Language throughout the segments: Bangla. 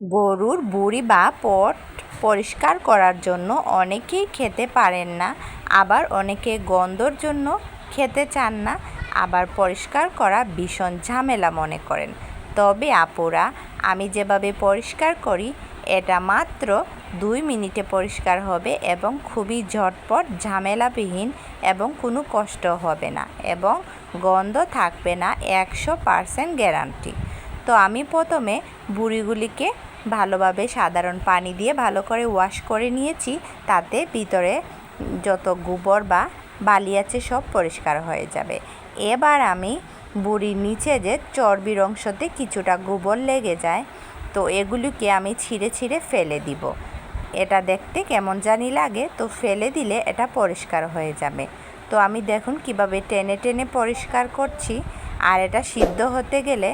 গরুর বুড়ি বা পট পরিষ্কার করার জন্য অনেকেই খেতে পারেন না, আবার অনেকে গন্ধর জন্য খেতে চান না, আবার পরিষ্কার করা ভীষণ ঝামেলা মনে করেন। তবে আপুরা, আমি যেভাবে পরিষ্কার করি, এটা মাত্র দুই মিনিটে পরিষ্কার হবে এবং খুবই ঝটপট, ঝামেলাবিহীন এবং কোনো কষ্ট হবে না এবং গন্ধ থাকবে না একশো পারসেন্ট গ্যারান্টি। তো আমি প্রথমে বুড়িগুলিকে ভালোভাবে সাধারণ পানি দিয়ে ভালো করে ওয়াশ করে নিয়েছি, তাতে ভিতরে যত গোবর বা বালি আছে সব পরিষ্কার হয়ে যাবে। এবার আমি বুড়ির নিচে যে চর্বির অংশতে কিছুটা গোবর লেগে যায়, তো এগুলিকে আমি ছিঁড়ে ছিঁড়ে ফেলে দিব। এটা দেখতে কেমন জানি লাগে, তো ফেলে দিলে এটা পরিষ্কার হয়ে যাবে। তো আমি দেখুন কীভাবে টেনে টেনে পরিষ্কার করছি, আর এটা সিদ্ধ হতে গেলে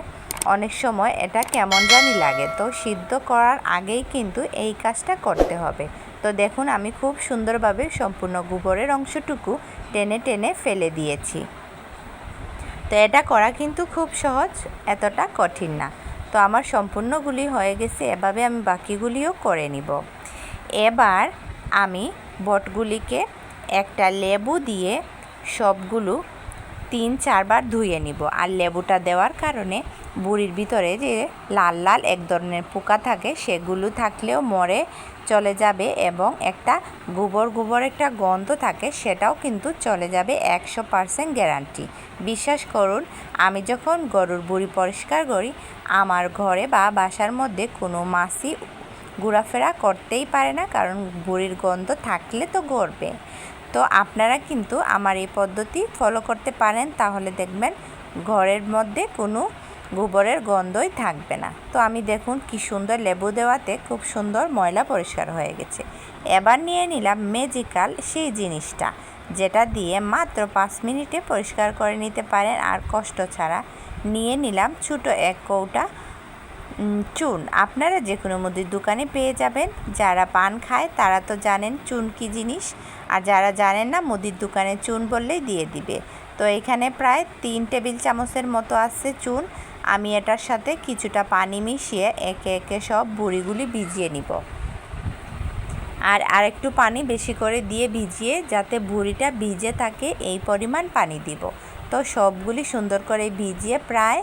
অনেক সময় এটা কেমন জানি লাগে। তো সিদ্ধ করার আগেই কিন্তু এই কাজটা করতে হবে। তো দেখুন, আমি খুব সুন্দরভাবে সম্পূর্ণ গোবরের অংশটুকু টেনে টেনে ফেলে দিয়েছি। তো এটা করা কিন্তু খুব সহজ, এতটা কঠিন না। তো আমার সম্পূর্ণগুলি হয়ে গেছে, এভাবে আমি বাকিগুলিও করে নিব। এবার আমি বটগুলিকে একটা লেবু দিয়ে সবগুলো তিন, চারবার ধুয়ে নিব। আর লেবুটা দেওয়ার কারণে বুড়ির ভিতরে যে লাল লাল এক ধরনের পোকা থাকে, সেগুলো থাকলেও মরে চলে যাবে এবং একটা গোবর গোবর একটা গন্ধ থাকে, সেটাও কিন্তু চলে যাবে একশো পারসেন্ট গ্যারান্টি। বিশ্বাস করুন, আমি যখন গরুর বুড়ি পরিষ্কার করি, আমার ঘরে বা বাসার মধ্যে কোনো মাছই ঘোরাফেরা করতেই পারে না, কারণ বুড়ির গন্ধ থাকলে তো গড়বে। তো আপনারা কিন্তু আমার এই পদ্ধতি ফলো করতে পারেন, তাহলে দেখবেন ঘরের মধ্যে কোনো গোবরের গন্ধই থাকবে না। তো আমি দেখুন কি সুন্দর লেবু দেওয়াতে খুব সুন্দর ময়লা পরিষ্কার হয়ে গেছে। এবার নিয়ে নিলাম ম্যাজিক্যাল সেই জিনিসটা, যেটা দিয়ে মাত্র পাঁচ মিনিটে পরিষ্কার করে নিতে পারেন, আর কষ্ট ছাড়া। নিয়ে নিলাম ছোটো এক কৌটা চুন। আপনারা যে কোনো মুদির দোকানে পেয়ে যাবেন। যারা পান খায়, তারা তো জানেন চুন কী জিনিস। আর যারা জানেন না, মুদির দোকানে চুন বললেই দিয়ে দিবে। তো এখানে প্রায় তিন টেবিল চামচের মতো আছে চুন। আমি এটার সাথে কিছুটা পানি মিশিয়ে একে একে সব বুড়িগুলি ভিজিয়ে নিব। আর আরেকটু পানি বেশি করে দিয়ে ভিজিয়ে যাতে বুড়িটা ভিজে থাকে, এই পরিমাণ পানি দিব। তো সবগুলি সুন্দর করে ভিজিয়ে প্রায়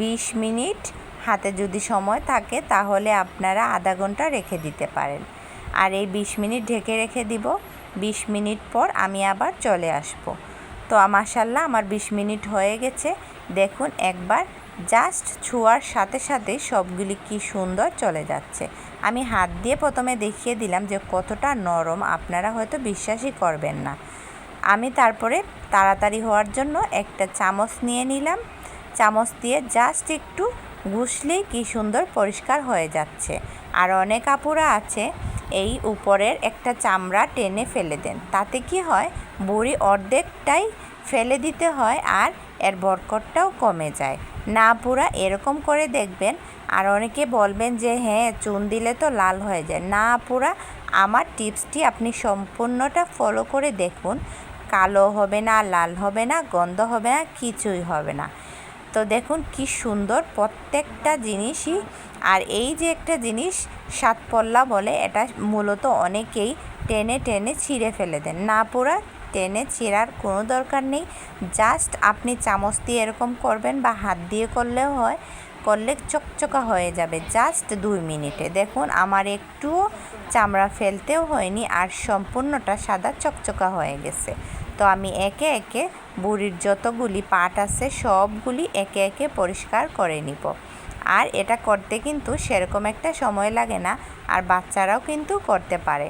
বিশ মিনিট হাতে যদি সময় থাকে তাহলে আপনারা আধা ঘণ্টা রেখে দিতে পারেন। আর এই বিশ মিনিট ঢেকে রেখে দিব। বিশ মিনিট পর আমি আবার চলে আসব। তো মাসাল্লাহ আমার বিশ মিনিট হয়ে গেছে। দেখুন একবার জাস্ট ছোঁয়ার সাথে সাথে সবগুলি কি সুন্দর চলে যাচ্ছে। আমি হাত দিয়ে প্রথমে দেখিয়ে দিলাম যে কতটা নরম, আপনারা হয়তো বিশ্বাসই করবেন না। আমি তারপরে তাড়াতাড়ি হওয়ার জন্য একটা চামচ নিয়ে নিলাম। চামচ দিয়ে জাস্ট একটু ঘুষলেই কি সুন্দর পরিষ্কার হয়ে যাচ্ছে। আর অনেক আপুরা আছে, এই উপরের একটা চামড়া টেনে ফেলে দেন। তাতে কি হয়? বুড়ি অর্ধেকটাই ফেলে দিতে হয় আর এর বরকটটাও কমে যায়। না পুরা এরকম করে দেখবেন আর অনেকে বলবেন যে হ্যাঁ চুন দিলে তো লাল হয়ে যায়। না পুরা আমার টিপসটি আপনি সম্পূর্ণটা ফলো করে দেখুন। কালো হবে না, লাল হবে না, গন্ধ হবে না, কিছুই হবে না। তো দেখুন কি সুন্দর প্রত্যেকটা জিনিসই। আর এই যে একটা জিনিস সাতপল্লা বলে, এটা মূলত অনেকেই টেনে টেনে ছিঁড়ে ফেলে দেন। না পোড়া, টেনে ছিঁড়ার কোনো দরকার নেই। জাস্ট আপনি চামচ দিয়ে এরকম করবেন বা হাত দিয়ে করলেও হয়। করলে চকচকা হয়ে যাবে জাস্ট দুই মিনিটে। দেখুন, আমার একটুও চামড়া ফেলতেও হয়নি আর সম্পূর্ণটা সাদা চকচকা হয়ে গেছে। তো আমি একে একে বুড়ির যতগুলি পাট আছে সবগুলি একে একে পরিষ্কার করে নিব। আর এটা করতে কিন্তু সেরকম একটা সময় লাগে না, আর বাচ্চারাও কিন্তু করতে পারে।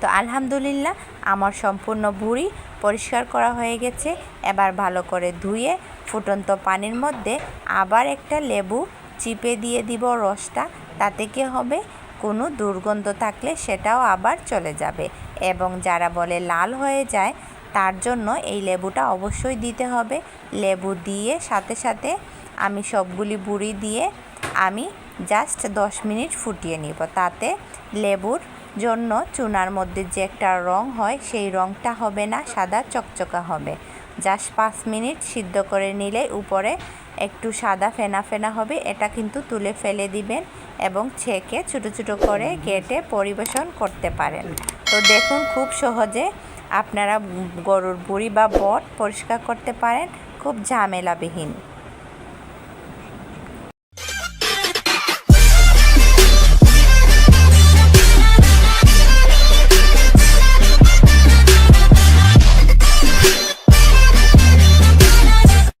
তো আলহামদুলিল্লাহ আমার সম্পূর্ণ বুড়ি পরিষ্কার করা হয়ে গেছে। এবার ভালো করে ধুয়ে ফুটন্ত পানির মধ্যে আবার একটা লেবু চিপে দিয়ে দিব রসটা। তাতে কি হবে? কোনো দুর্গন্ধ থাকলে সেটাও আবার চলে যাবে। এবং যারা বলে লাল হয়ে যায়, তার জন্য এই লেবুটা অবশ্যই দিতে হবে। লেবু দিয়ে সাথে সাথে আমি সবগুলি বুড়ি দিয়ে আমি জাস্ট দশ মিনিট ফুটিয়ে নিব। তাতে লেবুর জন্য চুনার মধ্যে যে একটা রং হয়, সেই রংটা হবে না, সাদা চকচকা হবে। জাস্ট পাঁচ মিনিট সিদ্ধ করে নিলে উপরে একটু সাদা ফেনা ফেনা হবে, এটা কিন্তু তুলে ফেলে দিবেন এবং ছেঁকে ছোটো ছোটো করে কেটে পরিবেশন করতে পারেন। তো দেখুন খুব সহজে আপনারা গরুর বুড়ি বা বট পরিষ্কার করতে পারেন, খুব ঝামেলাবিহীন।